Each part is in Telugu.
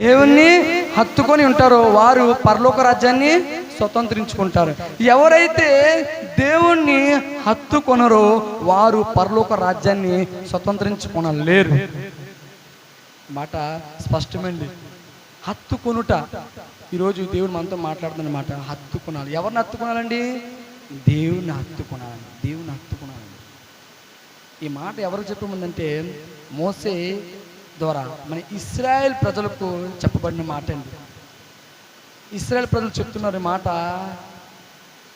దేవుణ్ణి హత్తుకొని ఉంటారో వారు పరలోక రాజ్యాన్ని స్వతంత్రించుకుంటారు. ఎవరైతే దేవుణ్ణి హత్తుకొనరో వారు పరలోక రాజ్యాన్ని స్వతంత్రించుకొనలేరు. మాట స్పష్టమండి. హత్తుకొనుట. ఈరోజు దేవుడు మనతో మాట్లాడుతుందన్నమాట. హత్తుకొనాలి. ఎవరిని హత్తుకునాలండి? దేవుణ్ణి హత్తుకొనాలండి. దేవుని హత్తుకొనాలండి. ఈ మాట ఎవరు చెప్పమందంటే మోసే ద్వారా. మన ఇస్రాయేల్ ప్రజలకు చెప్పబడిన మాట అండి ఇస్రాయేల్ ప్రజలు చెప్తున్నారు మాట.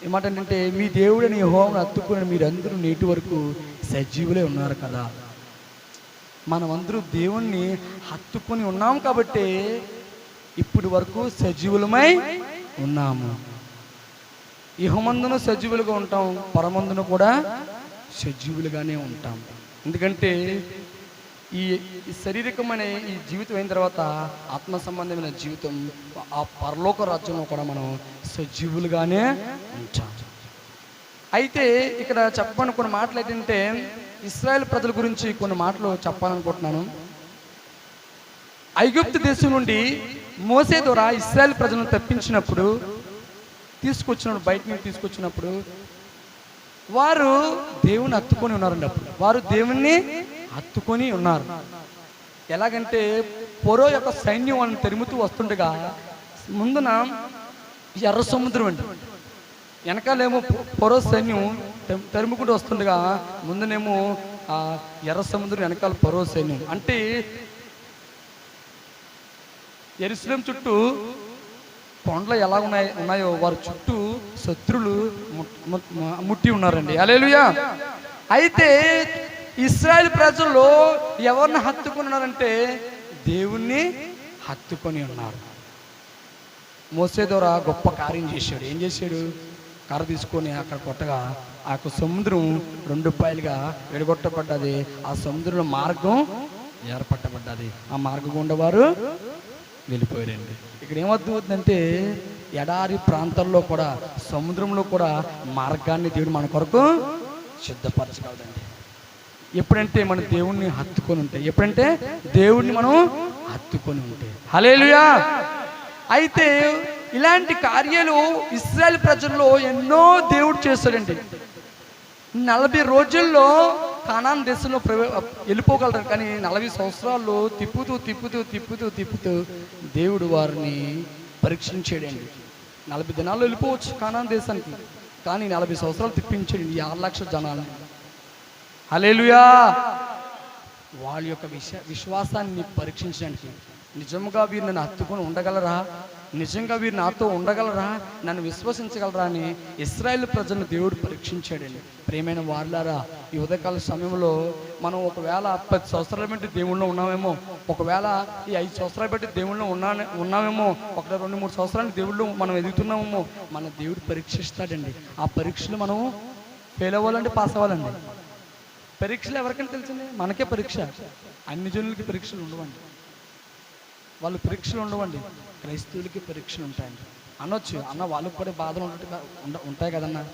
ఈ మాట ఏంటంటే మీ దేవుడిని హోమను హత్తుకుని మీరందరూ నేటి వరకు సజీవులే ఉన్నారు కదా. మనమందరూ దేవుణ్ణి హత్తుకుని ఉన్నాం కాబట్టి ఇప్పుడు వరకు సజీవులమై ఉన్నాము. ఇహమందును సజీవులుగా ఉంటాం పరమందును కూడా సజీవులుగానే ఉంటాం. ఎందుకంటే ఈ ఈ శారీరకమైన ఈ జీవితం అయిన తర్వాత ఆత్మ సంబంధమైన జీవితం ఆ పరలోక రాజ్యంలో కూడా మనం సజీవులుగానే ఉంటాం. అయితే ఇక్కడ చెప్పనుకున్న మాటలు ఏంటంటే ఇస్రాయేల్ ప్రజల గురించి కొన్ని మాటలు చెప్పాలనుకుంటున్నాను. ఐగుప్తు దేశం నుండి మోసే ద్వారా ఇస్రాయేల్ ప్రజలను తప్పించినప్పుడు తీసుకొచ్చినప్పుడు బయట నుండి తీసుకొచ్చినప్పుడు వారు దేవుని హత్తుకొని ఉన్నారండి అప్పుడు. వారు దేవుణ్ణి హత్తుకొని ఉన్నారు. ఎలాగంటే పొరో యొక్క సైన్యం వాళ్ళని తరుముతూ వస్తుండగా ముందున ఎర్ర సముద్రం అండి. వెనకాలేమో పొరో సైన్యం తరుముకుంటూ వస్తుండగా ముందునేమో ఆ ఎర్ర సముద్రం వెనకాల పొరో సైన్యం. అంటే ఎరుసలం చుట్టూ కొండలు ఎలా ఉన్నాయి ఉన్నాయో వారి చుట్టూ శత్రులు ముట్టి ఉన్నారండి. అలేలుయా అయితే ఇస్రాయల్ ప్రజలు ఎవరిని హత్తుకున్నారంటే దేవుణ్ణి హత్తుకొని ఉన్నారు. మోసే ద్వారా గొప్ప కార్యం చేశాడు. ఏం చేశాడు? కర్ర తీసుకొని అక్కడ కొట్టగా ఆ యొక్క సముద్రం రెండు పాయలుగా విడగొట్టబడ్డది. ఆ సముద్రంలో మార్గం ఏర్పట్టబడ్డది. ఆ మార్గం గుండా వారు వెళ్ళిపోయారండి. ఇక్కడ ఏమర్థమవుతుందంటే ఎడారి ప్రాంతాల్లో కూడా సముద్రంలో కూడా మార్గాన్ని దేవుడు మన కొరకు సిద్ధపరచగలదండి ఎప్పుడంటే మన దేవుణ్ణి హత్తుకొని ఉంటాయి ఎప్పుడంటే దేవుణ్ణి మనం హత్తుకొని ఉంటాయి హలేలుయా అయితే ఇలాంటి కార్యాలు ఇస్రాయల్ ప్రజల్లో ఎన్నో దేవుడు చేస్తాడండి. నలభై రోజుల్లో కణాన్ దేశంలో ప్రవే వెళ్ళిపోగలరు. కానీ నలభై సంవత్సరాల్లో తిప్పుతూ తిప్పుతూ తిప్పుతూ తిప్పుతూ దేవుడు వారిని పరీక్షించాడండి. నలభై దినాల్లో వెళ్ళిపోవచ్చు కానాన్ దేశానికి. కానీ నలభై సంవత్సరాలు తిప్పించాడు ఆరు లక్షల జనాన్ని. హలేలుయా వాళ్ళ యొక్క విశ్వ విశ్వాసాన్ని పరీక్షించడానికి. నిజంగా వీరు నన్ను హత్తుకొని ఉండగలరా? నిజంగా వీరు నాతో ఉండగలరా? నన్ను విశ్వసించగలరా అని ఇస్రాయేల్ ప్రజలను దేవుడు పరీక్షించాడండి. ప్రేమైన వార్లారా ఈ ఉదయకాల సమయంలో మనం ఒకవేళ పది సంవత్సరాల బట్టి దేవుళ్ళో ఉన్నామేమో ఒకవేళ ఈ ఐదు సంవత్సరాలు బట్టి దేవుళ్ళో ఉన్నా ఉన్నామేమో ఒక రెండు మూడు సంవత్సరాలు దేవుళ్ళు మనం ఎదుగుతున్నామేమో మన దేవుడు పరీక్షిస్తాడండి. ఆ పరీక్షలు మనం ఫెయిల్ అవ్వాలంటే పాస్ అవ్వాలండి. పరీక్షలు ఎవరికైనా తెలిసింది? మనకే పరీక్ష. అన్ని జనులకి పరీక్షలు ఉండవండి. వాళ్ళు పరీక్షలు ఉండవండి. క్రైస్తవులకి పరీక్షలు ఉంటాయండి. అనొచ్చు. అన్న వాళ్ళకి కూడా బాధలు ఉన్నట్టుగా ఉండ ఉంటాయి కదన్నా.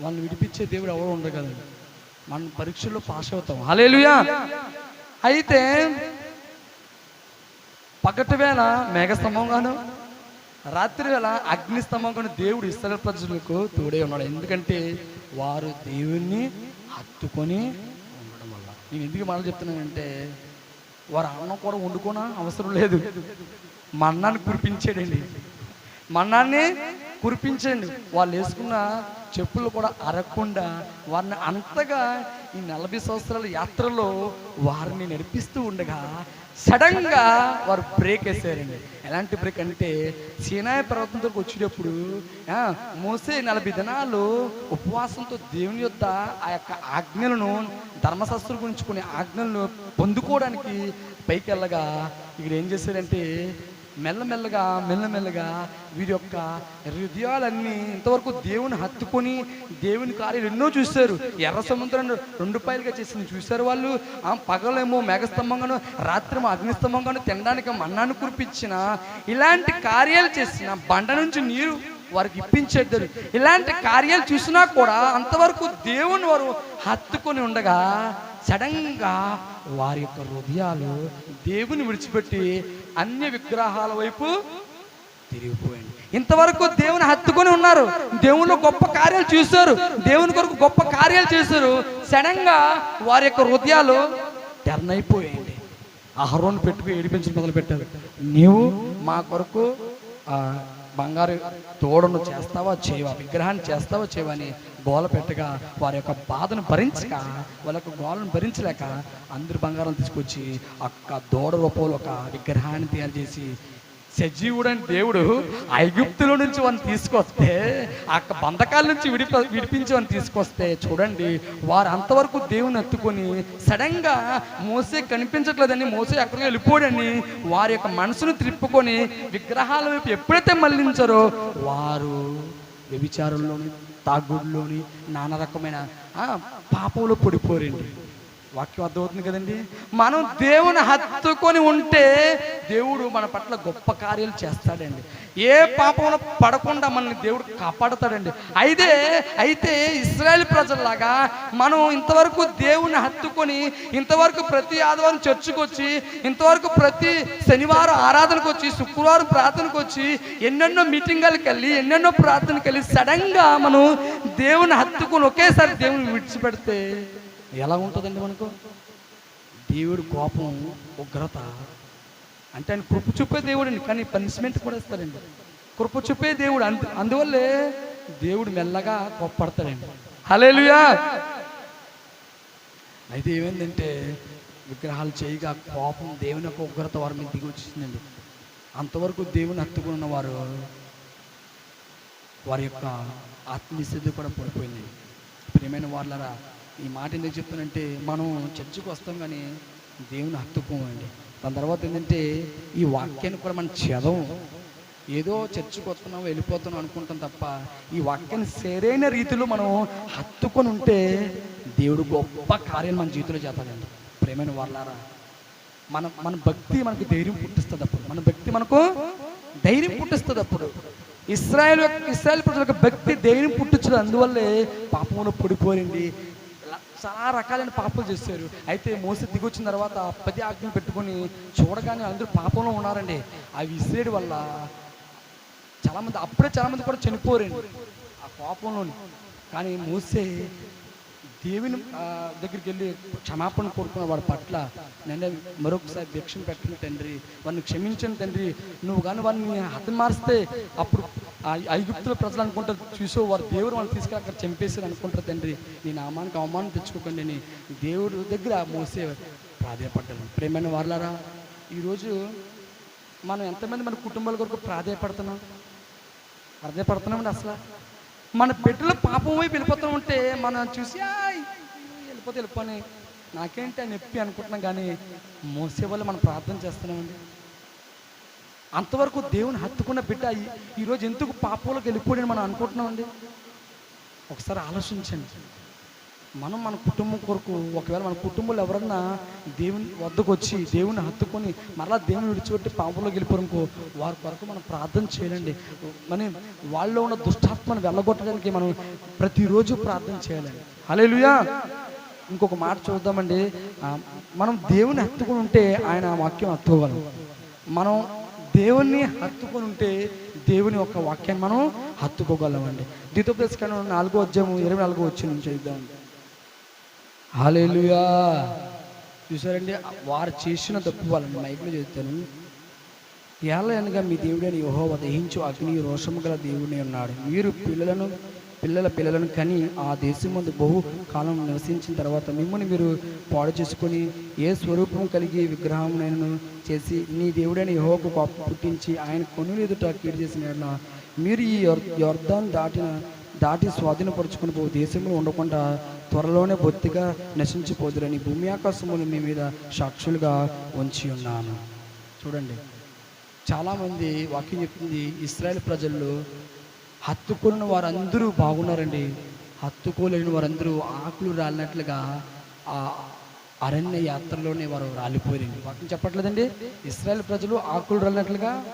వాళ్ళని విడిపించే దేవుడు ఎవరు ఉండదు కదండి. మనం పరీక్షల్లో పాస్ అవుతాం. హలేలుయా అయితే పగటి వేళ మేఘస్తంభంగాను రాత్రి వేళ అగ్నిస్తంభం స్తంభంగాను దేవుడు ఇస్రాయల్ ప్రజలకు తోడే ఉన్నాడు. ఎందుకంటే వారు దేవుణ్ణి హత్తుకొని ఉండడం వల్ల. నేను ఎందుకు మాట చెప్తున్నానంటే వారు అన్నం కూడా వండుకోనా అవసరం లేదు. మన్నాన్ని కురిపించాడండి మన్నాన్ని కురిపించండి వాళ్ళు వేసుకున్న చెప్పులు కూడా అరగకుండా వారిని అంతగా ఈ నలభై సంవత్సరాల యాత్రలో వారిని నడిపిస్తూ ఉండగా సడన్గా వారు బ్రేక్ వేసారండి. ఎలాంటి బ్రేక్ అంటే సీనాయ పర్వతంలోకి వచ్చేటప్పుడు మోసే నలభై దినాలు ఉపవాసంతో దేవుని యొక్క ఆ యొక్క ఆజ్ఞలను ధర్మశాస్త్రం గురించి కొన్ని ఆజ్ఞలను పొందుకోవడానికి పైకి వెళ్ళగా ఇక్కడ ఏం చేశారంటే మెల్లమెల్లగా మెల్లమెల్లగా వీరి యొక్క హృదయాలన్నీ ఇంతవరకు దేవుని హత్తుకొని దేవుని కార్యాలు ఎన్నో చూశారు. ఎర్ర సముద్రం రెండు పాయలుగా చేసింది చూశారు వాళ్ళు. ఆ పగలేమో మేఘస్తంభంగాను రాత్రేమో అగ్నిస్తంభంగాను తినడానికి మన్నాను కురిపించిన ఇలాంటి కార్యాలు చేసిన బండ నుంచి నీరు వారికి ఇప్పించేద్దరు. ఇలాంటి కార్యాలు చూసినా కూడా అంతవరకు దేవుని వారు హత్తుకొని ఉండగా సడన్గా వారి యొక్క హృదయాలు దేవుని విడిచిపెట్టి అన్య విగ్రహాల వైపు తిరిగిపోయింది ఇంతవరకు దేవుని హత్తుకొని ఉన్నారు. దేవుని గొప్ప కార్యాలు చూశారు. దేవుని కొరకు గొప్ప కార్యాలు చేశారు. సడన్గా వారి యొక్క హృదయాలు టర్న్ అయిపోయాయండి. అహరోన్ పెట్టుకు ఏడిపించి మొదలు పెట్టారు నీవు మా కొరకు బంగారు తోడును చేస్తావా చేయవా? విగ్రహాన్ని చేస్తావా చేయవా అని గోల పెట్టగా వారి యొక్క బాధను భరించక వాళ్ళ యొక్క గోలను భరించలేక అందరు బంగారం తీసుకొచ్చి అక్క దూడ రూపంలో ఒక విగ్రహాన్ని తయారు చేసి సజీవుడని దేవుడు ఐగుప్తులో నుంచి వాడిని తీసుకొస్తే ఆ బంధకాల నుంచి విడిప విడిపించి వాడిని తీసుకొస్తే చూడండి వారు అంతవరకు దేవుని ఎత్తుకొని సడన్గా మోసే కనిపించట్లేదని మోసే ఎక్కడికి వెళ్ళిపోడని వారి యొక్క మనసును త్రిప్పుకొని విగ్రహాల వైపు ఎప్పుడైతే మళ్ళించారో వారు వ్యభిచారంలోని తాగుడులోని నానా రకమైన పాపంలో పడిపోరండి. వాక్యం అర్థమవుతుంది కదండి? మనం దేవుని హత్తుకొని ఉంటే దేవుడు మన పట్ల గొప్ప కార్యాలు చేస్తాడండి. ఏ పాపంలో పడకుండా మనల్ని దేవుడు కాపాడతాడండి. అయితే అయితే ఇస్రాయల్ ప్రజల్లాగా మనం ఇంతవరకు దేవుని హత్తుకొని ఇంతవరకు ప్రతి ఆదివారం చర్చికి వచ్చి ఇంతవరకు ప్రతి శనివారం ఆరాధనకు వచ్చి శుక్రవారం ప్రార్థనకు వచ్చి ఎన్నెన్నో మీటింగ్లకు వెళ్ళి ఎన్నెన్నో ప్రార్థనకు వెళ్ళి సడన్గా మనం దేవుని హత్తుకొని ఒకేసారి దేవుని విడిచిపెడితే ఎలా ఉంటుందండి మనకు? దేవుడు కోపం ఉగ్రత అంటే ఆయన కృప చూపే దేవుడు కానీ పనిష్మెంట్ కూడా ఇస్తాడండి. కృప చూపే దేవుడు అందు అందువల్లే దేవుడు మెల్లగా కోప్పడతాడండి. హలేలుయా అయితే ఏమైందంటే విగ్రహాలు చేయగా కోపం దేవుని యొక్క ఉగ్రత వారి మీద దిగి వచ్చిందండి అంతవరకు దేవుని హత్తుకున్న వారు వారి యొక్క ఆత్మీయస్థితి కూడా పడిపోయింది ప్రియమైన వాళ్ళరా ఈ మాట ఎందుకు చెప్తానంటే మనం చర్చికి వస్తాం కానీ దేవుని హత్తుకోమండి దాని తర్వాత ఏంటంటే ఈ వాక్యాన్ని కూడా మనం చదవం. ఏదో చర్చికి వస్తున్నాం వెళ్ళిపోతున్నాం అనుకుంటాం తప్ప ఈ వాక్యాన్ని సరైన రీతిలో మనం హత్తుకొని ఉంటే దేవుడు గొప్ప కార్యం మన జీవితంలో చేస్తాడండి. ప్రేమైన వాళ్ళారా మన మన భక్తి మనకు ధైర్యం పుట్టిస్తుంది అప్పుడు. మన భక్తి మనకు ధైర్యం పుట్టిస్తుంది అప్పుడు. ఇస్రాయల్ యొక్క ఇస్రాయల్ ప్రజలకు భక్తి ధైర్యం పుట్టించడం అందువల్లే పాపంలో పడిపోయింది చాలా రకాలైన పాపాలు చేశారు. అయితే మోస దిగొచ్చిన తర్వాత పది ఆజ్ఞలు పెట్టుకొని చూడగానే అందరూ పాపంలో ఉన్నారండి. అవి విసిరేడు వల్ల చాలామంది అప్పుడే చాలామంది కూడా చనిపోరండి ఆ కోపంలోని కానీ మోసే దేవుని దగ్గరికి వెళ్ళి క్షమాపణ కోరుకున్న వాడి పట్ల నేను మరొకసారి భిక్షం పెట్టిన తండ్రి. వాడిని క్షమించండి తండ్రి. నువ్వు కానీ వాడిని హతం మారిస్తే అప్పుడు ఆ ఐగుప్తుల ప్రజలు అనుకుంటారు చూసో వారు దేవుడు వాళ్ళని తీసుకుని అక్కడ చంపేసారు అనుకుంటారు తండ్రి. నీ నామానికి అవమానం తెచ్చుకోకండి అని దేవుడి దగ్గర మోసే ప్రాధాయపడ్డాను ప్రేమైన వాళ్ళారా ఈరోజు మనం ఎంతమంది మన కుటుంబాల కొరకు ప్రాధాయపడుతున్నాం? ప్రాధాయపడుతున్నామండి అసలు? మన బిడ్డలు పాపం వైపు వెళ్ళిపోతూ ఉంటే మనం చూసి లేకపోతే వెళ్ళిపోని నాకేంటి అని నొప్పి అనుకుంటున్నాం కానీ మోసే వాళ్ళు మనం ప్రార్థన చేస్తున్నామండి. అంతవరకు దేవుని హత్తుకున్న బిడ్డ ఈరోజు ఎందుకు పాపంలోకి వెళ్ళిపోయాడని మనం అనుకుంటున్నామండి? ఒకసారి ఆలోచించండి. మనం మన కుటుంబం కొరకు ఒకవేళ మన కుటుంబంలో ఎవరన్నా దేవుని వద్దకు వచ్చి దేవుని హత్తుకొని మరలా దేవుని విడిచిపెట్టి పాపంలోకి వెళ్ళిపోరుకో వారి కొరకు మనం ప్రార్థన చేయాలండి. మనం వాళ్ళలో ఉన్న దుష్టాత్మను వెళ్ళగొట్టడానికి మనం ప్రతిరోజు ప్రార్థన చేయాలండి. హల్లెలూయా! ఇంకొక మాట చూద్దామండి. మనం దేవుని హత్తుకుని ఉంటే ఆయన ఆ వాక్యం హత్తుకోగలం. మనం దేవుణ్ణి హత్తుకొని ఉంటే దేవుని యొక్క వాక్యాన్ని మనం హత్తుకోగలమండి. ద్వితోపదేశకాండం నాలుగో అధ్యాయము ఇరవై నాలుగో వచ్చి నుంచి చూద్దామండి హాలేలుయా చూసారండి వారు చేసిన తప్పు వాళ్ళని మైకులో చెప్తాను. ఎలా అనగా మీ దేవుడని యోహో దహించు అగ్ని రోషము గల దేవుడిని ఉన్నాడు. మీరు పిల్లలను పిల్లల పిల్లలను కని ఆ దేశం ముందు బహు కాలం నివసించిన తర్వాత మిమ్మల్ని మీరు పాడు చేసుకొని ఏ స్వరూపం కలిగి విగ్రహం చేసి నీ దేవుడైన యహోకు పుట్టించి ఆయన కొనులు ఎదుట కీడు చేసిన మీరు ఈ యొర్- దాటిన దాటి స్వాధీనపరుచుకుని పో దేశంలో ఉండకుండా త్వరలోనే బొత్తిగా నశించిపోదురని భూమి ఆకాశములు మీ మీద సాక్షులుగా ఉంచి ఉన్నాను. చూడండి. చాలామంది వాక్యం చెప్తుంది ఇస్రాయల్ ప్రజల్లో హత్తుకున్న వారందరూ బాగున్నారండి. హత్తుకోలేని వారందరూ ఆకులు రాలినట్లుగా ఆ అరణ్య యాత్రలోనే వారు రాలిపోయారండి. వాటిని చెప్పట్లేదండి? ఇస్రాయల్ ప్రజలు ఆకులు రాలినట్లుగా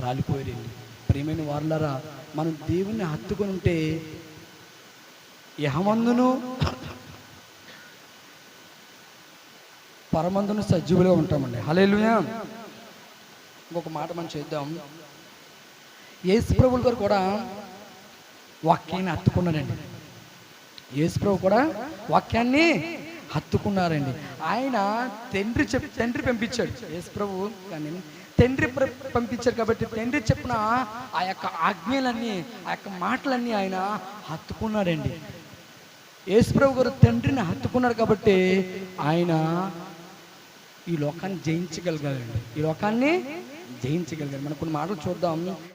రాలిపోయారండి. ప్రియమైన వారులారా మనం దేవుణ్ణి హత్తుకొని ఉంటే యహమందును పరమందును సజీవులుగా ఉంటామండి. హలే ఇంకొక మాట మనం చేద్దాం. యేసు ప్రభులు గారు కూడా వాక్యాన్ని హత్తుకున్నారండి. యేసు ప్రభు కూడా వాక్యాన్ని హత్తుకున్నారండి. ఆయన తండ్రి చెప్ తండ్రి పంపించాడు. యేసు ప్రభు కానీ తండ్రి పంపించారు కాబట్టి తండ్రి చెప్పిన ఆ యొక్క ఆజ్ఞలన్నీ ఆ యొక్క మాటలన్నీ ఆయన హత్తుకున్నాడండి యేసుప్రభు గారు తండ్రిని హత్తుకున్నారు కాబట్టి ఆయన ఈ లోకాన్ని జయించగలిగాడండి. ఈ లోకాన్ని జయించగలిగాడు. మనం కొన్ని మాటలు చూద్దాం.